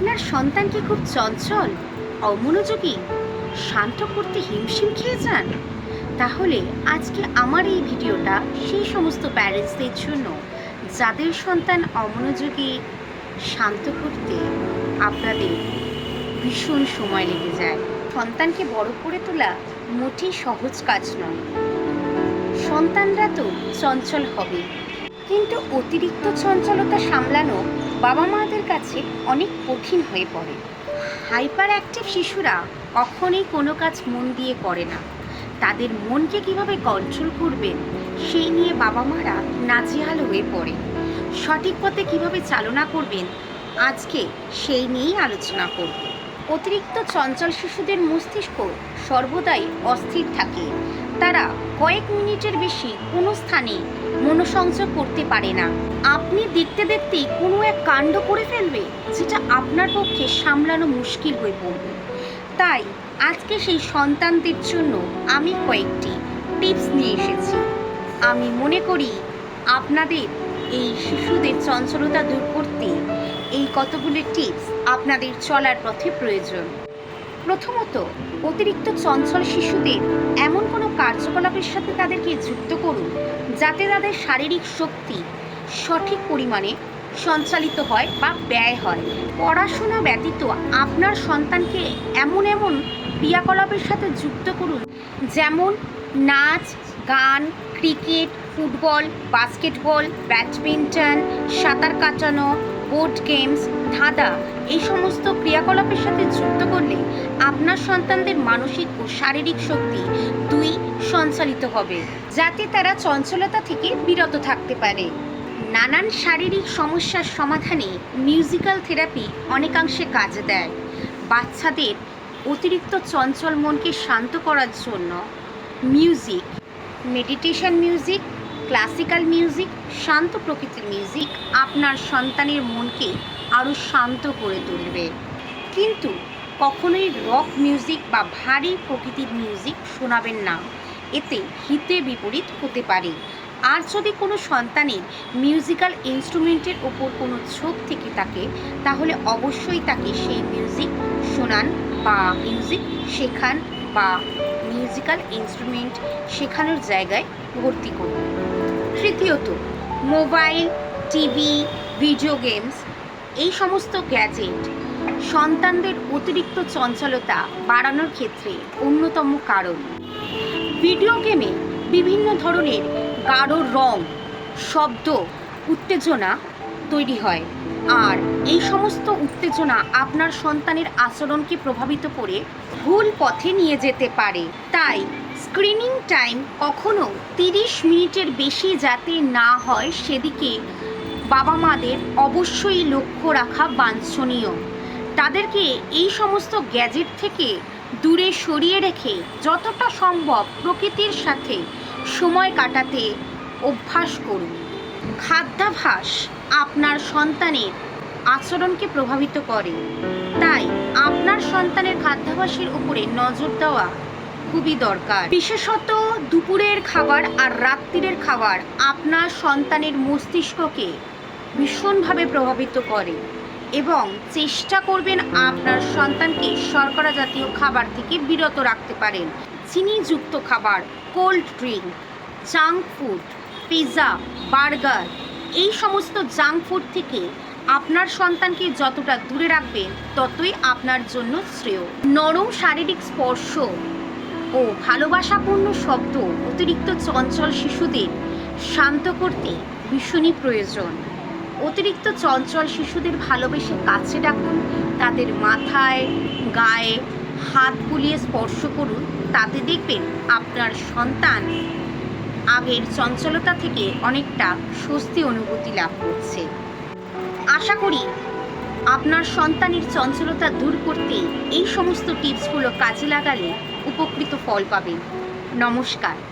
সন্তান কি খুব চঞ্চল? অমনোযোগী? শান্ত করতে হিমশিম খেয়ে যান? তাহলে আজকে আমার এই ভিডিওটা সেই সমস্ত প্যারেন্টসদের জন্য, যাদের সন্তান অমনোযোগী, শান্ত করতে আপনাদের ভীষণ সময় লেগে যায়। সন্তানকে বড় করে তোলা মোটেই সহজ কাজ নয়। সন্তানরা তো চঞ্চল হবে। কিন্তু অতিরিক্ত চঞ্চলতা সামলানো বাবা মাদের কাছে অনেক কঠিন হয়ে পড়ে। হাইপার অ্যাক্টিভ শিশুরা কখনোই কোনো কাজ মন দিয়ে করে না। তাদের মনকে কীভাবে কন্ট্রোল করবেন সেই নিয়ে বাবা মারা নাজেহাল হয়ে পড়ে। সঠিক পথে কীভাবে চালনা করবেন, আজকে সেই নিয়েই আলোচনা করব। অতিরিক্ত চঞ্চল শিশুদের মস্তিষ্ক সর্বদাই অস্থির থাকে। তারা কয়েক মিনিটের বেশি কোনো স্থানে মনোসংযোগ করতে পারে না। আপনি দেখতে দেখতেই কোনো এক কাণ্ড করে ফেলবে, যেটা আপনার পক্ষে সামলানো মুশকিল হয়ে পড়বে। তাই আজকে সেই সন্তানদের জন্য আমি কয়েকটি টিপস নিয়ে এসেছি। আমি মনে করি আপনাদের এই শিশুদের চঞ্চলতা দূর করতে এই কতগুলি টিপস আপনাদের চলার পথে প্রয়োজন। প্রথমত, অতিরিক্ত চঞ্চল শিশুদের এমন কোনো কার্যকলাপের সাথে তাদেরকে যুক্ত করুন যাতে তাদের শারীরিক শক্তি সঠিক পরিমাণে সঞ্চালিত হয় বা ব্যয় হয়। পড়াশোনা ব্যতীত আপনার সন্তানকে এমন এমন ক্রিয়াকলাপের সাথে যুক্ত করুন, যেমন নাচ, গান, ক্রিকেট, ফুটবল, বাস্কেটবল, ব্যাডমিন্টন, সাঁতার কাটানো বোর্ড গেমস ধাঁধা, এই সমস্ত ক্রিয়াকলাপের সাথে যুক্ত করলে আপনার সন্তানদের মানসিক ও শারীরিক শক্তি দুই সঞ্চালিত হবে, যাতে তারা চঞ্চলতা থেকে বিরত থাকতে পারে। নানান শারীরিক সমস্যার সমাধানে মিউজিক্যাল থেরাপি অনেকাংশে কাজে দেয়। বাচ্চাদের অতিরিক্ত চঞ্চল মনকে শান্ত করার জন্য music meditation music classical music শান্ত প্রকৃতির মিউজিক আপনার সন্তানের মনকে আরও শান্ত করে তুলবে। কিন্তু কখনোই রক মিউজিক বা ভারী প্রকৃতির মিউজিক শোনাবেন না। এতে হিতে বিপরীত হতে পারে। আর যদি কোনো সন্তানের মিউজিক্যাল ইনস্ট্রুমেন্টের ওপর কোনো ঝোঁক থেকে থাকে, তাহলে অবশ্যই তাকে সেই মিউজিক শোনান বা মিউজিক শেখান বা মিউজিক্যাল ইনস্ট্রুমেন্ট শেখানোর জায়গায় ভর্তি করুন। তৃতীয়ত, মোবাইল, টিভি, ভিডিও গেমস, এই সমস্ত গ্যাজেট সন্তানদের অতিরিক্ত চঞ্চলতা বাড়ানোর ক্ষেত্রে অন্যতম কারণ। ভিডিও গেমে বিভিন্ন ধরনের গাঢ় রং, শব্দ, উত্তেজনা তৈরি হয়। আর এই সমস্ত উত্তেজনা আপনার সন্তানের আচরণকে প্রভাবিত করে ভুল পথে নিয়ে যেতে পারে। তাই স্ক্রিনিং টাইম কখনো তিরিশ মিনিটের বেশি যাতে না হয় সেদিকে বাবা মাদের অবশ্যই লক্ষ্য রাখা বাঞ্ছনীয়। তাদেরকে এই সমস্ত গ্যাজেট থেকে দূরে সরিয়ে রেখে যতটা সম্ভব প্রকৃতির সাথে সময় কাটাতে অভ্যাস করুন। খাদ্যাভাস আপনার সন্তানের আচরণকে প্রভাবিত করে। তাই আপনার সন্তানের খাদ্যাভাসের উপরে নজর দেওয়া খুবই দরকার। বিশেষত দুপুরের খাবার আর রাত্রিরের খাবার আপনার সন্তানের মস্তিষ্ককে ভীষণভাবে প্রভাবিত করে এবং চেষ্টা করবেন আপনার সন্তানকে শর্করা জাতীয় খাবার থেকে বিরত রাখতে পারেন। চিনিযুক্ত খাবার, cold drink, junk food pizza burger, এই সমস্ত জাঙ্ক ফুড থেকে আপনার সন্তানকে যতটা দূরে রাখবেন, ততই আপনার জন্য শ্রেয়। নরম শারীরিক স্পর্শ ও ভালোবাসাপূর্ণ শব্দ অতিরিক্ত চঞ্চল শিশুদের শান্ত করতে ভীষণই প্রয়োজন। অতিরিক্ত চঞ্চল শিশুদের ভালোবেসে কাছে ডাকুন, তাদের মাথায়, গায়ে হাত বুলিয়ে স্পর্শ করুন, তাতে দেখবেন আপনার সন্তান আগের চঞ্চলতা থেকে অনেকটা স্বস্তি অনুভূতি লাভ করছে। আশা করি আপনার সন্তানের চঞ্চলতা দূর করতে এই সমস্ত টিপসগুলো কাজে লাগালে উপকৃত ফল পাবেন। নমস্কার।